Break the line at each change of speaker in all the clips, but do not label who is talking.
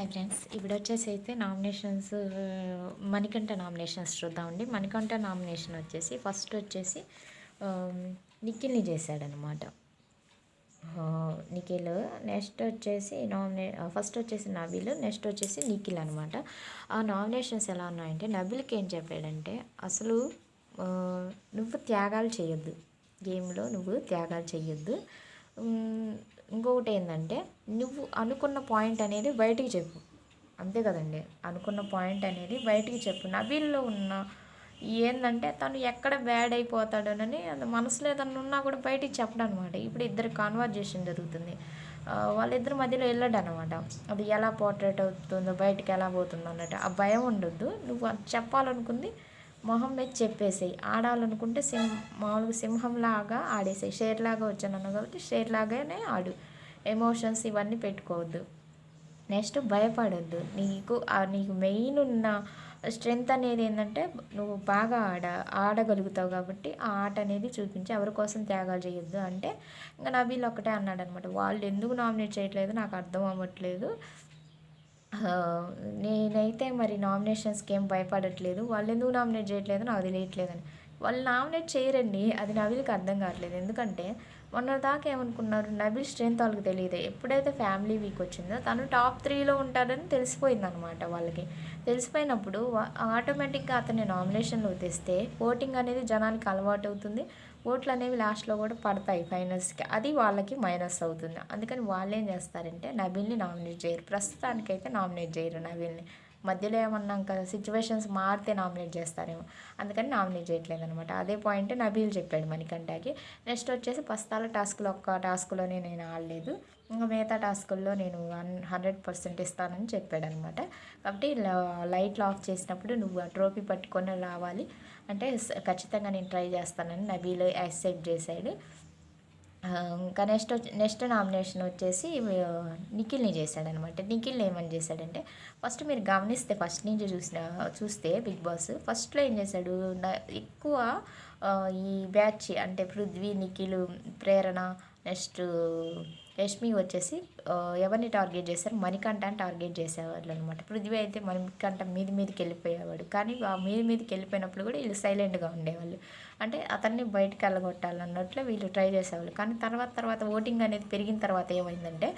Hi friends ఇప్పుడు uh, వచ్చేసి అయితే నామినేషన్స్ మణికంఠ నామినేషన్స్ చూద్దామండి. మణికంఠ నామినేషన్ వచ్చేసి um, ఫస్ట్ uh, వచ్చేసి నిఖిల్ని చేశాడనమాట నిఖిల్ నెక్స్ట్ వచ్చేసి నామినే ఫస్ట్ వచ్చేసి నబీల్ నెక్స్ట్ వచ్చేసి నిఖిల్ అనమాట ఆ నామినేషన్స్ ఎలా ఉన్నాయంటే నబీల్కి ఏం చెప్పాడంటే అసలు uh, నువ్వు త్యాగాలు చేయొద్దు. గేమ్లో నువ్వు త్యాగాలు చేయొద్దు. Um, ఇంకొకటి ఏంటంటే నువ్వు అనుకున్న పాయింట్ అనేది బయటికి చెప్పు. అంతే కదండి. అనుకున్న పాయింట్ అనేది బయటికి చెప్పు. నవీల్లో ఉన్న ఏంటంటే తను ఎక్కడ బ్యాడ్ అయిపోతాడోనని అది మనసులో ఏదన్నా ఉన్నా కూడా బయటికి చెప్పడం అనమాట ఇప్పుడు ఇద్దరు కాన్వర్జేషన్ జరుగుతుంది. వాళ్ళిద్దరి మధ్యలో వెళ్ళాడు అనమాట అది ఎలా పోర్ట్రేట్ అవుతుందో బయటికి ఎలా పోతుందో అన్నట్టు. ఆ భయం ఉండొద్దు. నువ్వు అది చెప్పాలనుకుంది మొహం మీద చెప్పేసేయి ఆడాలనుకుంటే సింహ మామూలుగా సింహంలాగా ఆడేసేయి షేర్ లాగా వచ్చాను కాబట్టి షేర్ లాగానే ఆడు. ఎమోషన్స్ ఇవన్నీ పెట్టుకోవద్దు. నెక్స్ట్ భయపడొద్దు. నీకు నీకు మెయిన్ ఉన్న స్ట్రెంగ్త్ అనేది ఏంటంటే నువ్వు బాగా ఆడ ఆడగలుగుతావు కాబట్టి ఆ ఆట అనేది చూపించి ఎవరి కోసం త్యాగాలు చేయొద్దు. అంటే ఇంకా నబీల్ ఒకటే అన్నాడు అనమాట వాళ్ళు ఎందుకు నామినేట్ చేయట్లేదు? నాకు అర్థం అవ్వట్లేదు. నేనైతే మరి నామినేషన్స్కి ఏం భయపడట్లేదు. వాళ్ళు ఎందుకు నామినేట్ చేయట్లేదు నాకు తెలియట్లేదని. వాళ్ళు నామినేట్ చేయరండి. అది నబీల్కి అర్థం కావట్లేదు. ఎందుకంటే మొన్న దాకా ఏమనుకున్నారు? నబిల్ స్ట్రెంత్ వాళ్ళకి తెలియదు ఎప్పుడైతే ఫ్యామిలీ వీక్ వచ్చిందో తను టాప్ త్రీలో ఉంటాడని తెలిసిపోయింది అనమాట వాళ్ళకి. తెలిసిపోయినప్పుడు ఆటోమేటిక్గా అతన్ని నామినేషన్లో తెస్తే ఓటింగ్ అనేది జనానికి అలవాటు అవుతుంది. ఓట్లు అనేవి లాస్ట్లో కూడా పడతాయి ఫైనల్స్కి. అది వాళ్ళకి మైనస్ అవుతుంది. అందుకని వాళ్ళు ఏం చేస్తారంటే నబీల్ని నామినేట్ చేయరు. ప్రస్తుతానికైతే నామినేట్ చేయరు నబీల్ని. మధ్యలో ఏమన్నాక ఇంకా సిచ్యువేషన్స్ మారితే నామినేట్ చేస్తారేమో. అందుకని నామినేట్ చేయట్లేదు అనమాట అదే పాయింట్ నబీల్ చెప్పాడు మణికంఠకి. నెక్స్ట్ వచ్చేసి పస్తాల టాస్క్లో ఒక్క టాస్క్లోనే నేను ఆడలేదు. ఇంకా మిగతా టాస్కుల్లో నేను వన్ హండ్రెడ్ పర్సెంట్ ఇస్తానని చెప్పాడు అనమాట కాబట్టి లైట్లు ఆఫ్ చేసినప్పుడు నువ్వు ఆ ట్రోఫీ పట్టుకొని రావాలి. అంటే ఖచ్చితంగా నేను ట్రై చేస్తానని నబీల్ యాక్సెప్ట్ చేశాడు. ఇంకా నెక్స్ట్ నెక్స్ట్ నామినేషన్ వచ్చేసి నిఖిల్ని చేశాడనమాట. నిఖిల్ని ఏమని చేశాడంటే ఫస్ట్ మీరు గమనిస్తే ఫస్ట్ నుంచి చూసిన చూస్తే బిగ్ బాస్ ఫస్ట్లో ఏం చేశాడు? ఎక్కువ ఈ బ్యాచ్ అంటే పృథ్వీ నిఖిల్ ప్రేరణ నెక్స్ట్ రష్మి వచ్చేసి ఎవరిని టార్గెట్ చేశారు? మణికంఠని టార్గెట్ చేసేవాళ్ళు అనమాట పృథ్వీ అయితే మణికంఠ మీది మీదకి వెళ్ళిపోయేవాడు కానీ ఆ మీది మీదకి వెళ్ళిపోయినప్పుడు కూడా వీళ్ళు సైలెంట్గా ఉండేవాళ్ళు. అంటే అతన్ని బయటకు వెళ్ళగొట్టాలన్నట్లు వీళ్ళు ట్రై చేసేవాళ్ళు. కానీ తర్వాత తర్వాత ఓటింగ్ అనేది పెరిగిన తర్వాత ఏమైందంటే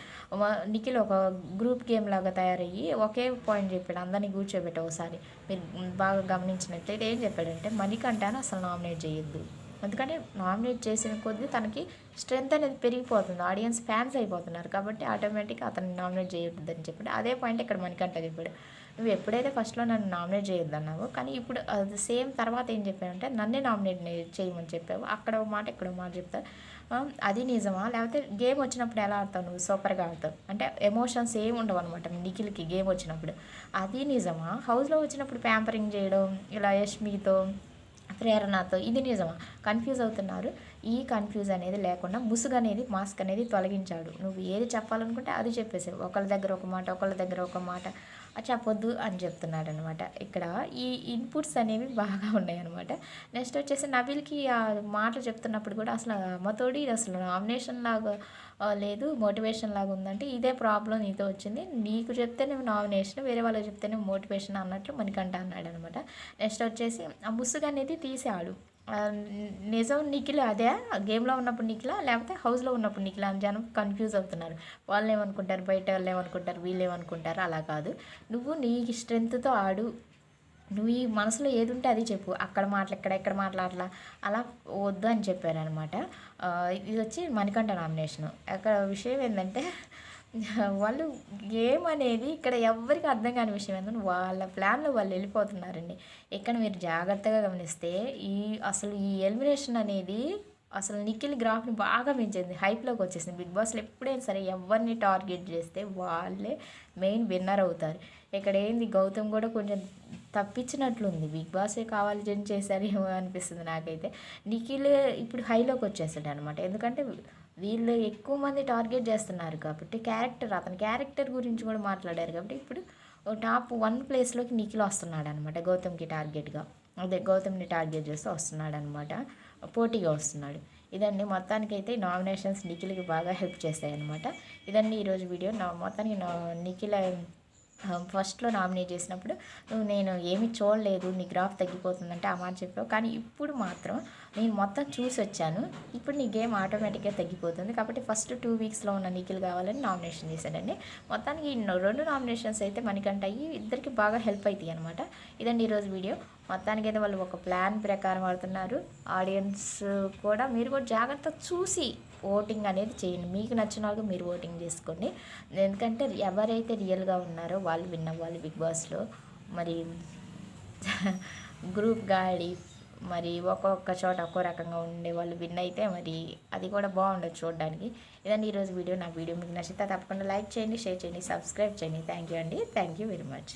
నిఖిల్ ఒక గ్రూప్ గేమ్ లాగా తయారయ్యి ఒకే పాయింట్ చెప్పాడు అందరినీ కూర్చోబెట్టి ఒకసారి. మీరు బాగా గమనించినట్లయితే ఏం చెప్పాడంటే మణికంఠని అసలు నామినేట్ చేయొద్దు. ఎందుకంటే నామినేట్ చేసిన కొద్దీ తనకి స్ట్రెంత్ అనేది పెరిగిపోతుంది. ఆడియన్స్ ఫ్యాన్స్ అయిపోతున్నారు కాబట్టి ఆటోమేటిక్గా అతన్ని నామినేట్ చేయొద్దని చెప్పాడు. అదే పాయింట్ ఇక్కడ మనకంట చెప్పాడు. నువ్వు ఎప్పుడైతే ఫస్ట్లో నన్ను నామినేట్ చేయొద్దు అన్నావు కానీ ఇప్పుడు అది సేమ్ తర్వాత ఏం చెప్పానంటే నన్నే నామినేట్ చేయమని చెప్పావు. అక్కడ ఒక మాట ఇక్కడ ఒక మాట చెప్తా. అది నిజమా? లేకపోతే గేమ్ వచ్చినప్పుడు ఎలా ఆడతావు నువ్వు? సూపర్గా ఆడతావు. అంటే ఎమోషన్స్ ఏమి ఉండవు అనమాట నిఖిల్కి గేమ్ వచ్చినప్పుడు. అది నిజమా? హౌస్లో వచ్చినప్పుడు ప్యాంపరింగ్ చేయడం ఇలా యష్మితో ప్రేరణతో. ఇది నిజమా? కన్ఫ్యూజ్ అవుతున్నారు. ఈ కన్ఫ్యూజ్ అనేది లేకుండా ముసుగు అనేది మాస్క్ అనేది తొలగించాడు. నువ్వు ఏది చెప్పాలనుకుంటే అది చెప్పేసావు ఒకళ్ళ దగ్గర ఒక మాట ఒకళ్ళ దగ్గర ఒక మాట. చెప్పొద్దు అని చెప్తున్నాడు అనమాట ఇక్కడ ఈ ఇన్పుట్స్ అనేవి బాగా ఉన్నాయి అనమాట నెక్స్ట్ వచ్చేసి నవీల్కి ఆ మాటలు చెప్తున్నప్పుడు కూడా అసలు అమ్మతోడి ఇది అసలు నామినేషన్ లాగా లేదు మోటివేషన్ లాగా ఉందంటే ఇదే ప్రాబ్లం నీతో వచ్చింది. నీకు చెప్తేనే నామినేషన్ వేరే వాళ్ళకి చెప్తేనే మోటివేషన్ అన్నట్లు మనకంట అన్నాడు అనమాట నెక్స్ట్ వచ్చేసి ఆ ముసుగు అనేది తీసాడు. నిజం నిఖిల్ అదే గేమ్లో ఉన్నప్పుడు నిఖిలా లేకపోతే హౌస్లో ఉన్నప్పుడు నిఖిలా అని జనం కన్ఫ్యూజ్ అవుతున్నారు. వాళ్ళు ఏమనుకుంటారు బయట వాళ్ళు ఏమనుకుంటారు వీళ్ళు ఏమనుకుంటారు అలా కాదు. నువ్వు నీ స్ట్రెంగ్త్తో ఆడు. నువ్వు ఈ మనసులో ఏది ఉంటే అది చెప్పు. అక్కడ మాటలు ఎక్కడ ఎక్కడ మాట్లాడలా. అలా వద్దు అని చెప్పారనమాట ఇది వచ్చి మణికంఠ నామినేషను అక్కడ విషయం ఏంటంటే వాళ్ళు గేమ్ అనేది ఇక్కడ ఎవరికి అర్థం కాని విషయం ఏంటంటే వాళ్ళ ప్లాన్లో వాళ్ళు వెళ్ళిపోతున్నారండి. ఇక్కడ మీరు జాగ్రత్తగా గమనిస్తే ఈ అసలు ఈ ఎలిమినేషన్ అనేది అసలు నిఖిల్ గ్రాఫ్ని బాగా పెంచింది. హైప్లోకి వచ్చేసింది. బిగ్ బాస్లో ఎప్పుడైనా సరే ఎవరిని టార్గెట్ చేస్తే వాళ్ళే మెయిన్ విన్నర్ అవుతారు. ఇక్కడ ఏంది గౌతమ్ కూడా కొంచెం తప్పించినట్లుంది. బిగ్ బాసే కావాలి జన్ చేశారేమో అనిపిస్తుంది నాకైతే. నిఖిల్ ఇప్పుడు హైలోకి వచ్చేసాడు అనమాట ఎందుకంటే వీళ్ళు ఎక్కువ మంది టార్గెట్ చేస్తున్నారు కాబట్టి క్యారెక్టర్ అతని క్యారెక్టర్ గురించి కూడా మాట్లాడారు కాబట్టి ఇప్పుడు టాప్ వన్ ప్లేస్లోకి నిఖిల్ వస్తున్నాడు అనమాట గౌతమ్కి టార్గెట్గా. అదే గౌతమ్ని టార్గెట్ చేస్తూ వస్తున్నాడు అనమాట పోటీగా వస్తున్నాడు. ఇదండి మొత్తానికైతే నామినేషన్స్ నిఖిల్కి బాగా హెల్ప్ చేస్తాయి అనమాట ఇదండి ఈరోజు వీడియో. నా మొత్తానికి నా నిఖిల్ ఫస్ట్లో నామినేట్ చేసినప్పుడు నువ్వు నేను ఏమి చూడలేదు నీ గ్రాఫ్ తగ్గిపోతుందంటే ఆ మాట చెప్పావు. కానీ ఇప్పుడు మాత్రం నేను మొత్తం చూసి వచ్చాను. ఇప్పుడు నీ గేమ్ ఆటోమేటిక్గా తగ్గిపోతుంది. కాబట్టి ఫస్ట్ టూ వీక్స్లో ఉన్న నిఖిల్ కావాలని నామినేషన్ చేశాడండి. మొత్తానికి రెండు నామినేషన్స్ అయితే మనకంటాయి అయ్యి ఇద్దరికి బాగా హెల్ప్ అవుతాయి అనమాట ఇదండి ఈరోజు వీడియో మొత్తానికి అయితే వాళ్ళు ఒక ప్లాన్ ప్రకారం ఆడుతున్నారు. ఆడియన్స్ కూడా మీరు కూడా జాగ్రత్త చూసి ఓటింగ్ అనేది చేయండి. మీకు నచ్చిన వాళ్ళకి మీరు ఓటింగ్ చేసుకోండి. ఎందుకంటే ఎవరైతే రియల్గా ఉన్నారో వాళ్ళు విన్ అవ్వాలి బిగ్ బాస్లో. మరి గ్రూప్ గాడి మరి ఒక్కొక్క చోట ఒక్కో రకంగా ఉండే వాళ్ళు విన్ అయితే మరి అది కూడా బాగుండదు చూడడానికి. ఇదండి ఈరోజు వీడియో. నా వీడియో మీకు నచ్చితే తప్పకుండా లైక్ చేయండి షేర్ చేయండి సబ్స్క్రైబ్ చేయండి. థ్యాంక్ యూ అండి. Thank you very much.